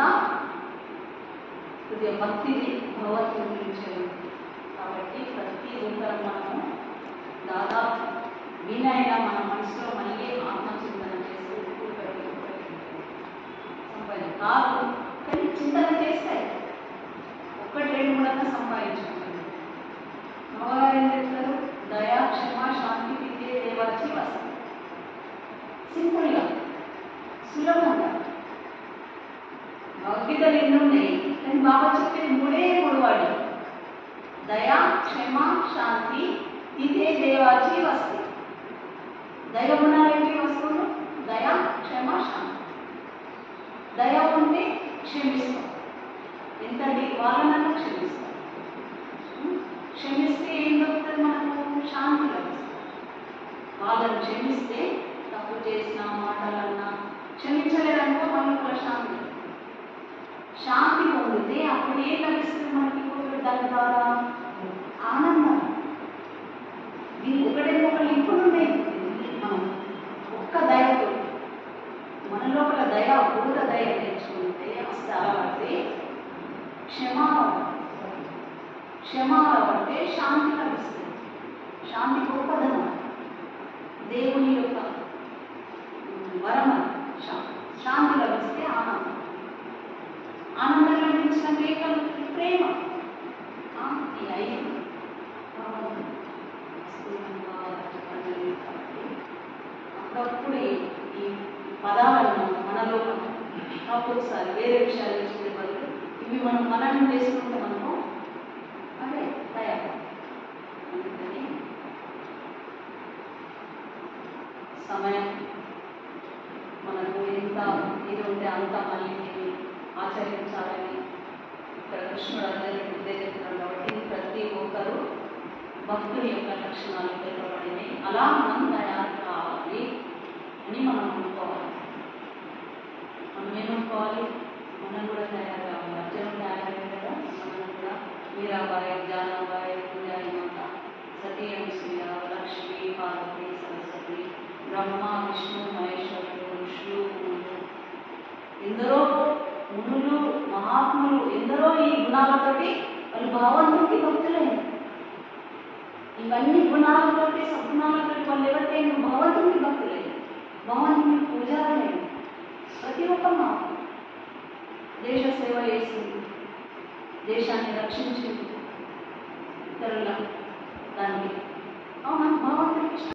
అంతా కొద్దిగా భక్తిని భగవద్గీత గురించి కాబట్టి ప్రతి ఒక్కరు మనము దాదాపు వీలైనా మన మనసులో మళ్ళీ ఆత్మచింతన చేస్తూ ఒక్కొక్కరికి కాదు కానీ చింతన చేస్తే ఒక్కటి రెండు మూడన్నా సంపాదించుకుంటుంది అమ్మగారు ఏం చెప్తారు దయా క్షమ శాంతి విద్య దేవాచి వస్తుంది సింపుల్గా సులభంగా. భగవద్గీతలు ఎన్ని ఉన్నాయి కానీ బాబా చెప్పేది మూడే మూడు వాడు దయా క్షమ శాంతి ఇదే దేవాచి వస్తుంది దయ ఉన్నారంటే వస్తువులు దయ క్షమ శాంతి. దయ ఉంటే క్షమిస్తాం. ఎంతటి వాళ్ళనన్నా క్షమిస్తాం. క్షమిస్తే ఏం దొరుకుతుంది మనకు? శాంతి లభిస్తుంది. వాళ్ళని క్షమిస్తే తప్పు చేసిన మాటలన్నా క్షమించలేదనుకో మనకు శాంతి శాంతి పొందితే అప్పుడు ఏం లభిస్తుంది మనకి ఇప్పుడు దాని ద్వారా? ఆనందం. దీనికి ఒకటే ఒక లింకులు ఉన్నాయి మనం ఒక్క దయతో మన లోపల దయ పూర్వ దయ నేర్చుకుంటే అసలు అలవాడితే క్షమాపణ క్షమాపణ అంటే శాంతి లభిస్తుంది. శాంతి గొప్పదనం దేవుని యొక్క వరమ శాంతి లభిస్తే ఆనందం. ఆనందం లభించిన మనలోకం ఒక్కొక్కసారి వేరే విషయాలు చేసుకునే బదులు ఇవి మనం మననం చేసుకుంటే మనము అదే తయారు. అందుకని సమయం మనకు ఎంత ఇది ఉంటే అంత మళ్ళీ ఆచరించాలని ఇక్కడ కృష్ణుడు అందరికీ ఉద్దేశించడం కాబట్టి ప్రతి ఒక్కరూ భక్తుని యొక్క లక్షణాలు తెలుపబడినాయి అలా మనం తయారు కావాలి అని మనం అనుకోవాలి మనం ఏమనుకోవాలి మనం కూడా తయారు కావాలి అర్జునం తయారైంది కదా మనం కూడా మీరాబాయి జానాబాయి పూజారి మాత సతీ అనసూయ లక్ష్మి పార్వతి బ్రహ్మ విష్ణు మహేశ్వరుడు ఋషులు ఎందరో మునులు మహాత్ములు ఎందరో ఈ గుణాలతోటి వాళ్ళు భావంతుడికి భక్తులైన. ఇవన్నీ గుణాలతోటి సద్గుణాలతోటి వాళ్ళు ఎవరికైనా భగవంతుడికి భక్తులైన భగవంతుని పూజారులైన ప్రతి ఒక్క దేశ సేవ చేసింది దేశాన్ని రక్షించింది. ఇతరుల దానికి అవునా భగవంతుడికి ఇష్టం